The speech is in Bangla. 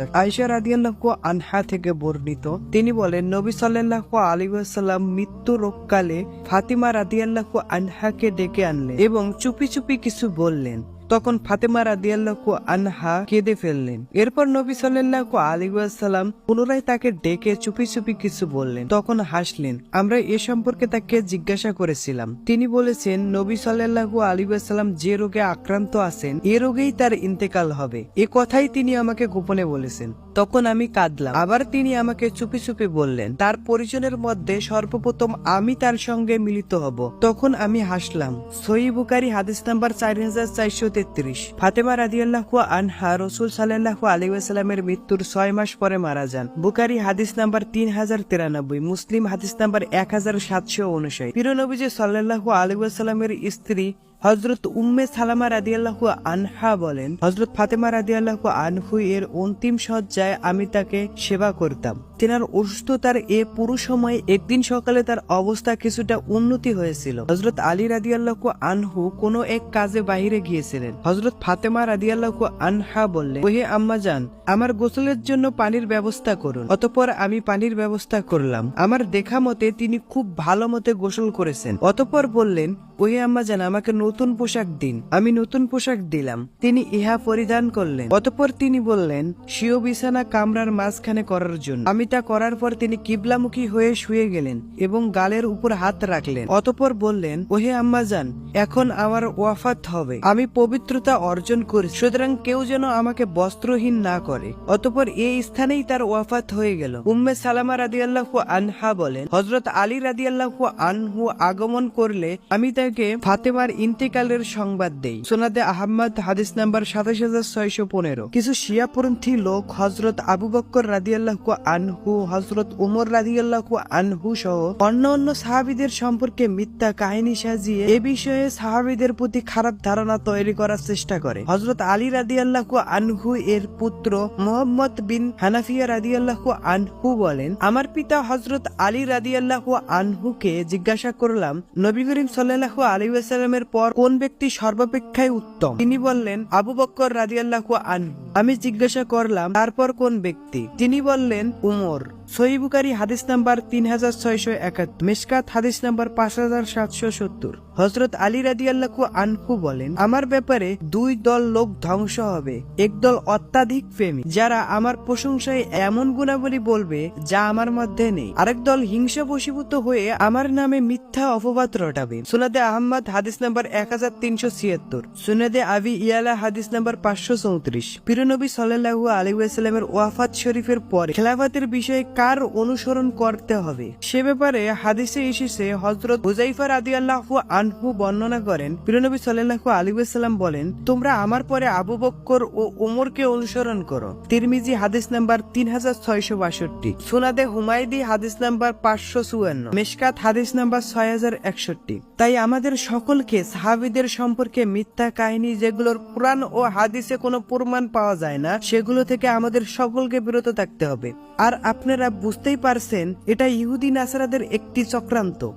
যাক আয়সা রাদিয়াল্লাহু আনহা থেকে বর্ণিত। তিনি বলেন, নবী সাল্লাল্লাহু আলাইহি ওয়াসাল্লাম মৃত্যু রোগকালে ফাতিমা রাদিয়াল্লাহু আনহাকে ডেকে আনলেন এবং চুপি চুপি কিছু বললেন। তখন ফাতেমা রাদিয়াল্লাহু আনহা কেঁদে ফেললেন। এরপর নবী সাল্লাল্লাহু আলাইহি ওয়াসাল্লাম পুনরায় তাকে ডেকে চুপি চুপি কিছু বললেন। তখন হাসলেন, আমরা এ সম্পর্কে তাকে জিজ্ঞাসা করেছিলাম। তিনি বলেছেন, নবী সাল্লাল্লাহু আলাইহি ওয়াসাল্লাম যে রোগে আক্রান্ত আছেন, এ রোগেই তার ইন্তেকাল হবে। এ কথাই তিনি আমাকে গোপনে বলেছেন। তখন আমি কাঁদলাম। আবার তিনি আমাকে চুপি চুপি বললেন, তার পরিজনের মধ্যে সর্বপ্রথম আমি তার সঙ্গে মিলিত হব। তখন আমি হাসলাম। সহি বুকারি হাদিস নাম্বার চার হাজার চারশো তেত্রিশ। ফাতেমা রাদিয়াল্লাহু আনহা রসুল সাল্লাহু আলিউসালামের মৃত্যুর ছয় মাস পরে মারা যান। বুকারি হাদিস নাম্বার তিন হাজার তিরানব্বই, মুসলিম হাদিস নাম্বার এক হাজার সাতশো উনষাট। পিরনবীজি সাল্লাহু আলিউসালামের স্ত্রী হজরত উম্মে সালামা রাদিয়াল্লাহু আনহা বলেন হজরত ফাতেমা রাদিয়াল্লাহু আনহু এর অন্তিম সজ্জায় আমি তাকে সেবা করতাম। তেনার অসুস্থতার এ পুরো সময় একদিন সকালে তার অবস্থা কিছুটা উন্নতি হয়েছিল। হজরত আলী রাদিয়াল্লাহু আনহু কোনো এক কাজে বাহিরে গিয়েছিলেন। হজরত ফাতেমা রাদিয়াল্লাহু আনহা বললেন, ওহে আম্মা যান আমার গোসলের জন্য পানির ব্যবস্থা করুন। অতপর আমি পানির ব্যবস্থা করলাম। আমার দেখা মতে তিনি খুব ভালো মতে গোসল করেছেন। অতপর বললেন ওহে আম্মা জান আমাকে নতুন পোশাক দিন। আমি নতুন পোশাক দিলাম। তিনি ইহা পরিধান করলেন। অতপর তিনি বললেন শিও বিছানা কামরার মাঝখানে করার জন্য। আমি তা করার পর তিনি কিবলামুখী হয়ে শুয়ে গেলেন এবং গালের উপর হাত রাখলেন। অতপর বললেন, ওহে আম্মা জান এখন আমার ওয়াফাত হবে। আমি পবিত্রতা অর্জন করি সুতরাং কেউ যেন আমাকে বস্ত্রহীন না করে। অতপর এই স্থানেই তার ওয়াফাত হয়ে গেল। উম্মে সালামা রাদিয়াল্লাহু আনহা বলেন হজরত আলী রাদিয়াল্লাহু আনহু আগমন করলে আমি তাকে ফাতেমার ইন্তেকালের সংবাদ দেই। সোনাদে আহমদ, হাদিস নাম্বার সাতাশ হাজার ছয়শো পনেরো। কিছু শিয়াপন্থী লোক হজরত আবু বক্কর রাদিয়াল্লাহু আনহু হজরত উমর রাদিয়াল্লাহু আনহু সহ অন্য অন্য সাহাবিদের সম্পর্কে মিথ্যা কাহিনী সাজিয়ে এ বিষয়ে সাহাবিদের প্রতি খারাপ ধারণা তৈরি করার চেষ্টা করে। হজরত আলী রাদিয়াল্লাহু আনহু এর পুত্র মোহাম্মদ বিন হানাফিয়া রাদিয়াল্লাহু আনহু বলেন, আমার পিতা হজরত আলী রাদিয়াল্লাহু আনহুকে জিজ্ঞাসা করলাম, নবী করিম সাল্লাল্লাহু আলাইহি ওয়াসাল্লামের পর কোন ব্যক্তি সর্বাপেক্ষায় উত্তম? তিনি বললেন, আবু বক্কর রাদিয়াল্লাহু আনহু। আমি জিজ্ঞাসা করলাম, তারপর কোন ব্যক্তি? তিনি বললেন, উমর। সহিবুকারী হাদিস নাম্বার তিন হাজার ছয়শো একাত্তর মেশকাত হাদিস নাম্বার পাঁচ হাজার সাতশো সত্তর। হজরত আলী রাদিয়াল্লাহু আনহু বলেন, আমার ব্যাপারে দুই দল লোক ধ্বংস হবে, এক দল অত্যাধিক প্রেমী, যারা আমার প্রশংসায় এমন গুণাবলী বলবে যা আমার মধ্যে নেই। আরেক দল হিংসা বশীভূত হয়ে আমার নামে মিথ্যা অপবাদ রটাবে। সুনাদে আহমদ হাদিস নাম্বার এক হাজার তিনশো ছিয়াত্তর, সুনাদে আবি ইয়ালা হাদিস নাম্বার পাঁচশো চৌত্রিশ। পিরনবী সাল্লাহু আলিউসালামের ওয়াফাত শরীফের পরে খেলাফাতের বিষয়ে কার অনুসরণ করতে হবে? সে ব্যাপারে হাদিসে এসেছে হজরত হুজাইফার আদি আল্লাহু আনহু বর্ণনা করেন। প্রিয়নবী সাল্লাহু আলিউসাল্লাম বলেন, তোমরা আমার পরে আবু বক্কর ও ওমরকে অনুসরণ করো। তিরমিজি হাদিস নাম্বার তিন হাজার ছয়শো বাষট্টি। সোনাদে হুমায়দি হাদিস নাম্বার পাঁচশো চুয়ান্ন। মেশকাত হাদিস নাম্বার ছয় হাজার একষট্টি। তাই আমাদের সকলকে, সাহাবিদের সম্পর্কে মিথ্যা কাহিনী যেগুলোর কোরআন ও হাদিসে কোনো প্রমাণ পাওয়া যায় না, সেগুলো থেকে আমাদের সকলকে বিরত থাকতে হবে। আর আপনারা বুঝতেই পারছেন এটা ইহুদি নাসারাদের একটি চক্রান্ত।